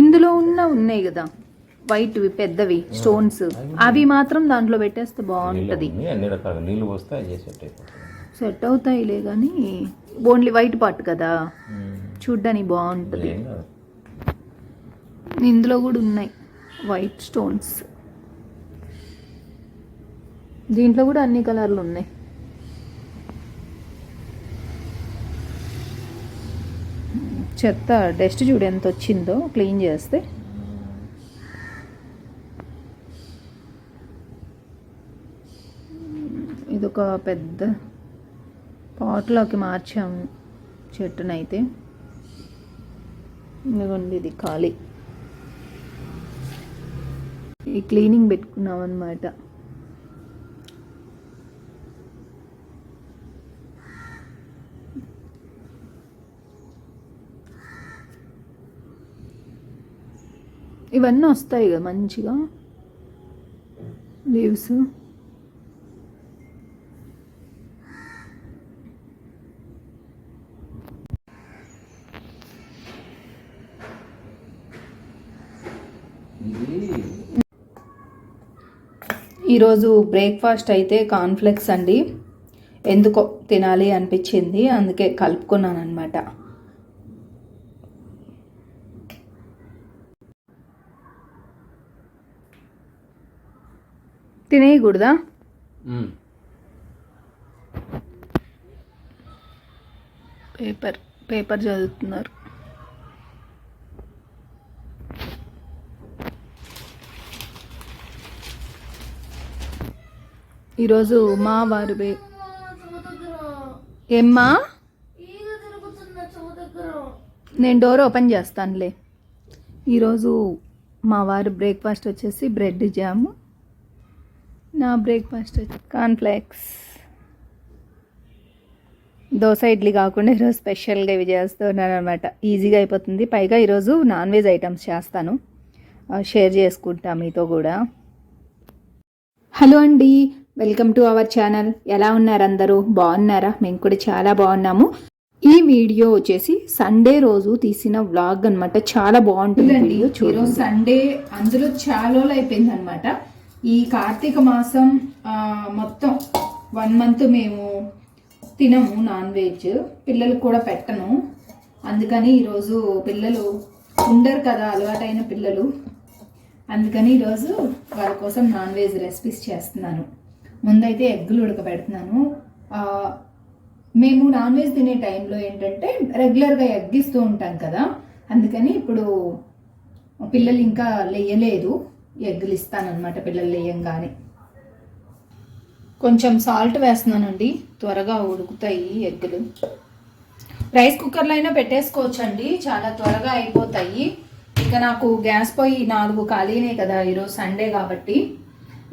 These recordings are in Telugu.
ఇందులో ఉన్న ఉన్నాయి కదా వైట్వి పెద్దవి స్టోన్స్ అవి మాత్రం దాంట్లో పెట్టేస్తే బాగుంటుంది ఉన్నాయి, అన్ని రకాల నీళ్ళు పోస్తే అవి సెట్ అయిపోతుంది సెట్ అవుతాయిలే కానీ ఓన్లీ వైట్ పార్ట్ కదా. చూడ్డానికి బాగుంటుంది. ఇందులో కూడా ఉన్నాయి వైట్ స్టోన్స్ దీంట్లో కూడా అన్ని కలర్లు ఉన్నాయి. చెత్త డస్ట్ చూడు ఎంత వచ్చిందో క్లీన్ చేస్తే. ఇదొక పెద్ద పాట్లోకి మార్చాము చెట్టునైతే. ఇదిగోండి ఇది ఖాళీ. ఈ క్లీనింగ్ పెట్టుకున్నాం అనమాట ఇవన్నీ వస్తాయి కదా మంచిగా. లీవ్స్ ఈరోజు బ్రేక్ఫాస్ట్ అయితే కాన్ఫ్లెక్స్ అండి. ఎందుకో తినాలి అనిపించింది అందుకే కలుపుకున్నాను అనమాట తినేయకూడదా. పేపర్ పేపర్ చదువుతున్నారు. ఈరోజు మా వారు ఏమ్మా? నేను డోర్ ఓపెన్ చేస్తానులే. ఈరోజు మా వారు బ్రేక్ఫాస్ట్ వచ్చేసి బ్రెడ్ జామ్ నా బ్రేక్ఫాస్ట్ కాన్ఫ్లెక్స్ దోశ ఇడ్లీ కాకుండా ఈరోజు స్పెషల్గా ఇవి చేస్తున్నాను అనమాట ఈజీగా అయిపోతుంది. పైగా ఈరోజు నాన్ వెజ్ ఐటమ్స్ చేస్తాను. షేర్ చేసుకుంటా మీతో కూడా. హలో అండి. Welcome to our channel. ఎలా ఉన్నారు అందరూ? బాగున్నారా? మేము కూడా చాలా బాగున్నాము. ఈ వీడియో వచ్చేసి సండే రోజు తీసిన వ్లాగ్ అన్నమాట. చాలా బాగుంటుంది వీడియో ఈరోజు సండే. అందులో చాలా అయిపోయింది అనమాట ఈ కార్తీక మాసం మొత్తం వన్ మంత్ మేము తినము నాన్ వెజ్ పిల్లలకు కూడా పెట్టను. అందుకని ఈరోజు పిల్లలు ఉండరు కదా అలవాటైన పిల్లలు. అందుకని ఈరోజు వాళ్ళ కోసం నాన్ వెజ్ రెసిపీస్ చేస్తున్నాను. ముందైతే ఎగ్గులు ఉడకబెడుతున్నాను. మేము నాన్ వెజ్ తినే టైంలో ఏంటంటే రెగ్యులర్గా ఎగ్గిస్తూ ఉంటాం కదా. అందుకని ఇప్పుడు పిల్లలు ఇంకా లేయలేదు. ఎగ్గులు ఇస్తానన్నమాట పిల్లలు లేయంగానే. కొంచెం సాల్ట్ వేస్తున్నానండి త్వరగా ఉడుకుతాయి ఎగ్గులు. రైస్ కుక్కర్లో అయినా పెట్టేసుకోవచ్చండి చాలా త్వరగా అయిపోతాయి. ఇక నాకు గ్యాస్ పోయి నాలుగు ఖాళీనే కదా ఈరోజు సండే కాబట్టి.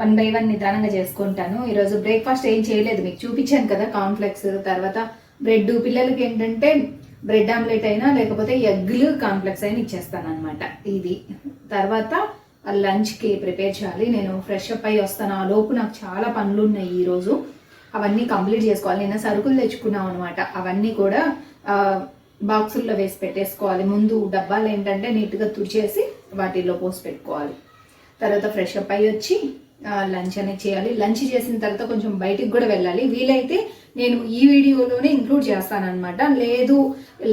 వన్ బై వన్ నిదానంగా చేసుకుంటాను. ఈరోజు బ్రేక్ఫాస్ట్ ఏం చేయలేదు మీకు చూపించాను కదా కాంప్లెక్స్. తర్వాత బ్రెడ్ పిల్లలకి ఏంటంటే బ్రెడ్ ఆమ్లెట్ అయినా లేకపోతే ఎగ్లు కాంప్లెక్స్ అయినా ఇచ్చేస్తాను అనమాట ఇది. తర్వాత లంచ్కి ప్రిపేర్ చేయాలి. నేను ఫ్రెష్ అప్ అయ్యి వస్తాను. ఆ లోపు నాకు చాలా పనులు ఉన్నాయి ఈరోజు అవన్నీ కంప్లీట్ చేసుకోవాలి. నిన్న సరుకులు తెచ్చుకున్నాం అనమాట అవన్నీ కూడా బాక్సుల్లో వేసి పెట్టేసుకోవాలి. ముందు డబ్బాలు ఏంటంటే నీట్గా తుడిచేసి వాటిల్లో పోసి పెట్టుకోవాలి. తర్వాత ఫ్రెష్ అప్ అయ్యి వచ్చి లంచ్ అనేది చేయాలి. లంచ్ చేసిన తర్వాత కొంచెం బయటికి కూడా వెళ్ళాలి. వీలైతే నేను ఈ వీడియోలోనే ఇంక్లూడ్ చేస్తాను అనమాట లేదు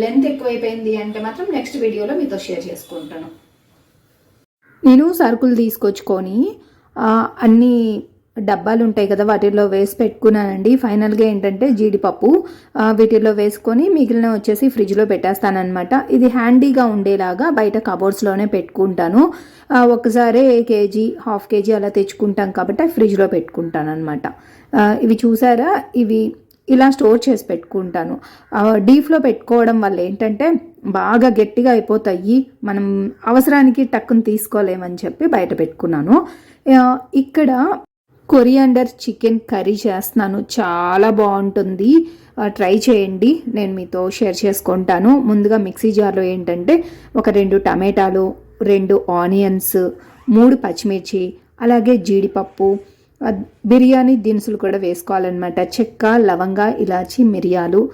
లెంత్ ఎక్కువైపోయింది అంటే మాత్రం నెక్స్ట్ వీడియోలో మీతో షేర్ చేసుకుంటాను. నేను సరుకులు తీసుకొచ్చుకొని అన్ని డబ్బాలు ఉంటాయి కదా వాటిల్లో వేసి పెట్టుకున్నానండి. ఫైనల్గా ఏంటంటే జీడిపప్పు వీటిల్లో వేసుకొని మిగిలిన వచ్చేసి ఫ్రిడ్జ్లో పెట్టేస్తానమాట ఇది హ్యాండీగా ఉండేలాగా బయట కబోర్డ్స్లోనే పెట్టుకుంటాను. ఆ, ఒకసారి కేజీ హాఫ్ కేజీ అలా తెచ్చుకుంటాం కాబట్టి ఫ్రిడ్జ్లో పెట్టుకుంటాను అనమాట ఇవి చూసారా? ఇవి ఇలా స్టోర్ చేసి పెట్టుకుంటాను. డీఫ్లో డీప్లో పెట్టుకోవడం వల్ల ఏంటంటే బాగా గట్టిగా అయిపోతాయి. మనం అవసరానికి టక్కును తీసుకోలేమని చెప్పి బయట పెట్టుకున్నాను. ఇక్కడ కొరియాండర్ చికెన్ కర్రీ చేస్తున్నాను. చాలా బాగుంటుంది. ట్రై చేయండి. నేను మీతో షేర్ చేసుకుంటాను. ముందుగా మిక్సీ జార్లో ఏంటంటే ఒక రెండు టమాటాలు రెండు ఆనియన్స్ మూడు పచ్చిమిర్చి అలాగే జీడిపప్పు బిర్యానీ దినుసులు కూడా వేసుకోవాలన్నమాట. చెక్క లవంగ ఇలాచి మిరియాలు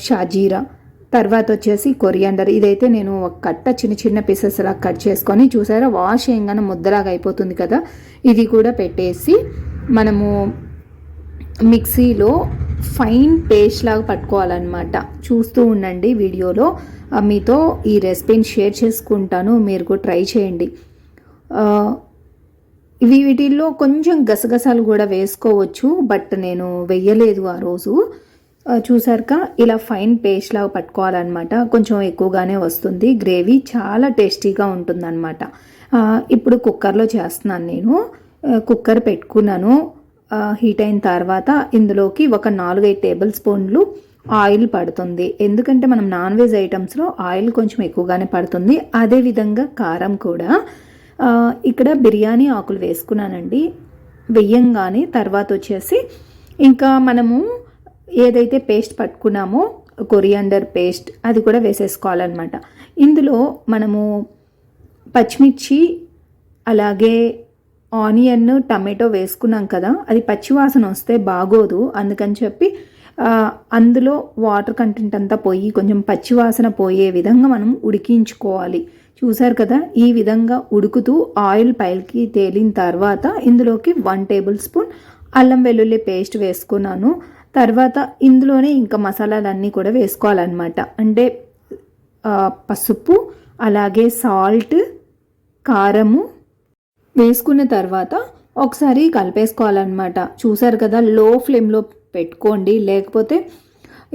షాజీరా. తర్వాత వచ్చేసి కొరియాండర్. ఇదైతే నేను ఒక కట్ట చిన్న చిన్న పీసెస్ లా కట్ చేసుకొని చూసారా? వాష్ చేయగానే ముద్దలాగా అయిపోతుంది కదా? ఇది కూడా పెట్టేసి మనము మిక్సీలో ఫైన్ పేస్ట్ లాగా పట్టుకోవాలన్నమాట. చూస్తూ ఉండండి వీడియోలో. మీతో ఈ రెసిపీని షేర్ చేసుకుంటాను. మీరు కూడా ట్రై చేయండి. ఇవి వీటిల్లో కొంచెం గసగసాలు కూడా వేసుకోవచ్చు బట్ నేను వెయ్యలేదు ఆ రోజు. చూసాక ఇలా ఫైన్ పేస్ట్ లాగా పట్టుకోవాలన్నమాట. కొంచెం ఎక్కువగానే వస్తుంది. గ్రేవీ చాలా టేస్టీగా ఉంటుందన్నమాట. ఇప్పుడు కుక్కర్లో చేస్తున్నాను నేను. కుక్కర్ పెట్టుకున్నాను. హీట్ అయిన తర్వాత ఇందులోకి ఒక నాలుగైదు టేబుల్ స్పూన్లు ఆయిల్ పడుతుంది. ఎందుకంటే మనం నాన్ వెజ్ ఐటమ్స్లో ఆయిల్ కొంచెం ఎక్కువగానే పడుతుంది. అదేవిధంగా కారం కూడా. ఇక్కడ బిర్యానీ ఆకులు వేసుకున్నానండి. వెయ్యంగానే తర్వాత వచ్చేసి ఇంకా మనము ఏదైతే పేస్ట్ పట్టుకున్నామో కొరియాండర్ పేస్ట్ అది కూడా వేసేసుకోవాలన్నమాట. ఇందులో మనము పచ్చిమిర్చి అలాగే ఆనియన్ టమాటో వేసుకున్నాం కదా అది పచ్చివాసన వస్తే బాగోదు. అందుకని చెప్పి అందులో వాటర్ కంటెంట్ అంతా పోయి కొంచెం పచ్చివాసన పోయే విధంగా మనం ఉడికించుకోవాలి. చూసారు కదా ఈ విధంగా ఉడుకుతూ ఆయిల్ పైకి తేలిన తర్వాత ఇందులోకి వన్ టేబుల్ స్పూన్ అల్లం వెల్లుల్లి పేస్ట్ వేసుకున్నాను. తర్వాత ఇందులోనే ఇంకా మసాలాలన్నీ కూడా వేసుకోవాలన్నమాట. అంటే పసుపు అలాగే సాల్ట్ కారము వేసుకున్న తర్వాత ఒకసారి కలిపేసుకోవాలన్నమాట. చూసారు కదా లో ఫ్లేమ్లో పెట్టుకోండి. లేకపోతే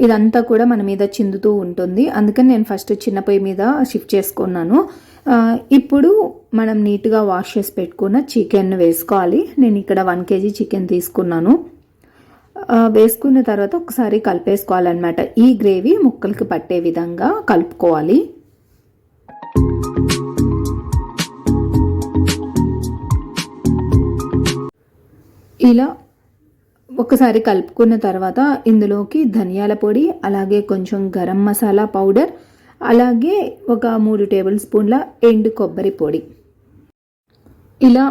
ఇదంతా కూడా మన మీద చిందుతూ ఉంటుంది. అందుకని నేను ఫస్ట్ చిన్న పొయ్యి మీద షిఫ్ట్ చేసుకున్నాను. ఇప్పుడు మనం నీట్గా వాష్ చేసి పెట్టుకున్న చికెన్ వేసుకోవాలి. నేను ఇక్కడ వన్ కేజీ చికెన్ తీసుకున్నాను. వేసుకున్న తర్వాత ఒకసారి కలిపేసుకోవాలన్నమాట. ఈ గ్రేవీ ముక్కలకి పట్టే విధంగా కలుపుకోవాలి. ఇలా ఒకసారి కలుపుకున్న తర్వాత ఇందులోకి ధనియాల పొడి అలాగే కొంచెం గరం మసాలా పౌడర్ అలాగే ఒక మూడు టేబుల్ స్పూన్ల ఎండు కొబ్బరి పొడి. ఇలా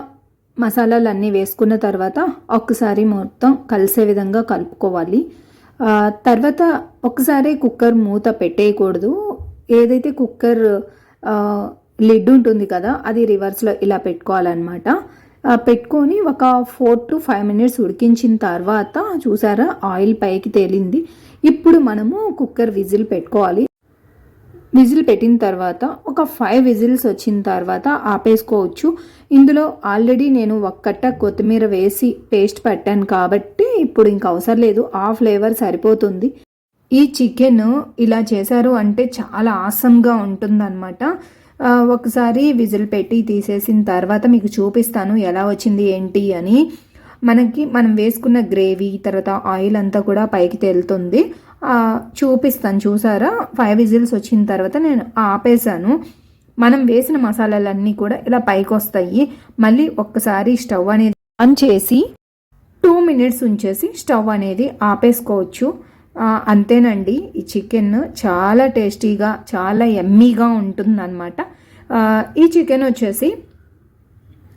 మసాలాలు అన్నీ వేసుకున్న తర్వాత ఒక్కసారి మొత్తం కలిసే విధంగా కలుపుకోవాలి. తర్వాత ఒకసారి కుక్కర్ మూత పెట్టేయకూడదు. ఏదైతే కుక్కర్ లిడ్ ఉంటుంది కదా అది రివర్స్లో ఇలా పెట్టుకోవాలన్నమాట. పెట్టుకొని ఒక ఫోర్ టు ఫైవ్ మినిట్స్ ఉడికించిన తర్వాత చూసారా ఆయిల్ పైకి తేలింది. ఇప్పుడు మనము కుక్కర్ విజిల్ పెట్టుకోవాలి. విజిల్ పెట్టిన తర్వాత ఒక ఫైవ్ విజిల్స్ వచ్చిన తర్వాత ఆపేసుకోవచ్చు. ఇందులో ఆల్రెడీ నేను ఒక కట్ట కొత్తిమీర వేసి పేస్ట్ పెట్టాను కాబట్టి ఇప్పుడు ఇంకా అవసరం లేదు ఆ ఫ్లేవర్ సరిపోతుంది. ఈ చికెన్ ఇలా చేశారు అంటే చాలా ఆసంగా ఉంటుందన్నమాట. ఒకసారి విజిల్ పెట్టి తీసేసిన తర్వాత మీకు చూపిస్తాను ఎలా వచ్చింది ఏంటి అని. మనకి మనం వేసుకున్న గ్రేవీ తర్వాత ఆయిల్ అంతా కూడా పైకి తేలుతుంది. చూపిస్తాను చూసారా? ఫైవ్ విజిల్స్ వచ్చిన తర్వాత నేను ఆపేసాను మనం వేసిన మసాలాలన్నీ కూడా ఇలా పైకి వస్తాయి. మళ్ళీ ఒక్కసారి స్టవ్ అనేది ఆన్ చేసి టూ మినిట్స్ ఉంచేసి స్టవ్ అనేది ఆపేసుకోవచ్చు. అంతేనండి. ఈ చికెన్ చాలా టేస్టీగా చాలా ఎమ్మీగా ఉంటుందన్నమాట. ఈ చికెన్ వచ్చేసి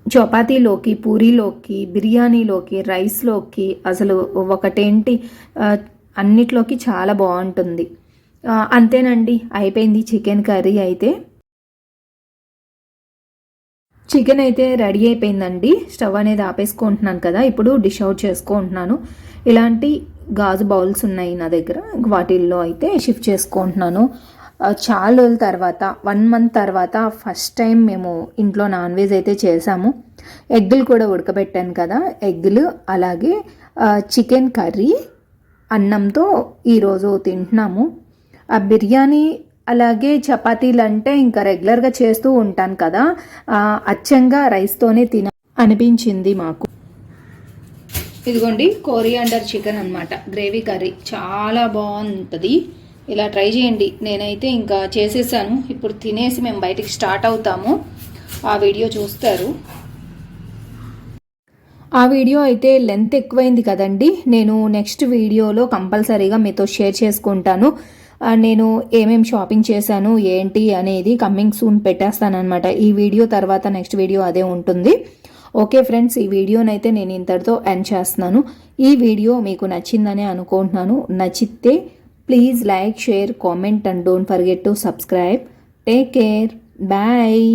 చపాతీలోకి పూరీలోకి బిర్యానీలోకి రైస్లోకి అసలు ఒకటేంటి? అన్నిట్లోకి చాలా బాగుంటుంది. అంతేనండి. అయిపోయింది చికెన్ కర్రీ అయితే. చికెన్ అయితే రెడీ అయిపోయిందండి. స్టవ్ అనేది ఆపేసుకుంటున్నాను కదా. ఇప్పుడు డిష్ అవుట్ చేసుకుంటున్నాను. ఇలాంటి గాజు బౌల్స్ ఉన్నాయి నా దగ్గర. వాటిల్లో అయితే షిఫ్ట్ చేసుకుంటున్నాను. చాలా రోజుల తర్వాత వన్ మంత్ తర్వాత ఫస్ట్ టైం మేము ఇంట్లో నాన్ వెజ్ అయితే చేసాము. ఎగ్గులు కూడా ఉడకబెట్టాను కదా ఎగ్గులు అలాగే చికెన్ కర్రీ అన్నంతో ఈరోజు తింటున్నాము. ఆ బిర్యానీ అలాగే చపాతీలు అంటే ఇంకా రెగ్యులర్గా చేస్తూ ఉంటాను కదా అచ్చంగా రైస్తోనే తిన అనిపించింది మాకు. ఇదిగోండి కోరియాండర్ చికెన్ అన్నమాట. గ్రేవీ కర్రీ చాలా బాగుంటుంది. ఇలా ట్రై చేయండి. నేనైతే ఇంకా చేసేసాను. ఇప్పుడు తినేసి మేము బయటికి స్టార్ట్ అవుతాము. ఆ వీడియో చూస్తారు. ఆ వీడియో అయితే లెంత్ ఎక్కువైంది కదండి. నేను నెక్స్ట్ వీడియోలో కంపల్సరీగా మీతో షేర్ చేసుకుంటాను. నేను ఏమేం షాపింగ్ చేశాను ఏంటి అనేది కమ్మింగ్ సూన్ పెట్టేస్తానమాట ఈ వీడియో తర్వాత నెక్స్ట్ వీడియో అదే ఉంటుంది. ఓకే ఫ్రెండ్స్ ఈ వీడియోనైతే నేను ఇంతటితో ఎండ్ చేస్తున్నాను. ఈ వీడియో మీకు నచ్చిందని అనుకుంటున్నాను. నచ్చితే please like share comment and don't forget to subscribe take care bye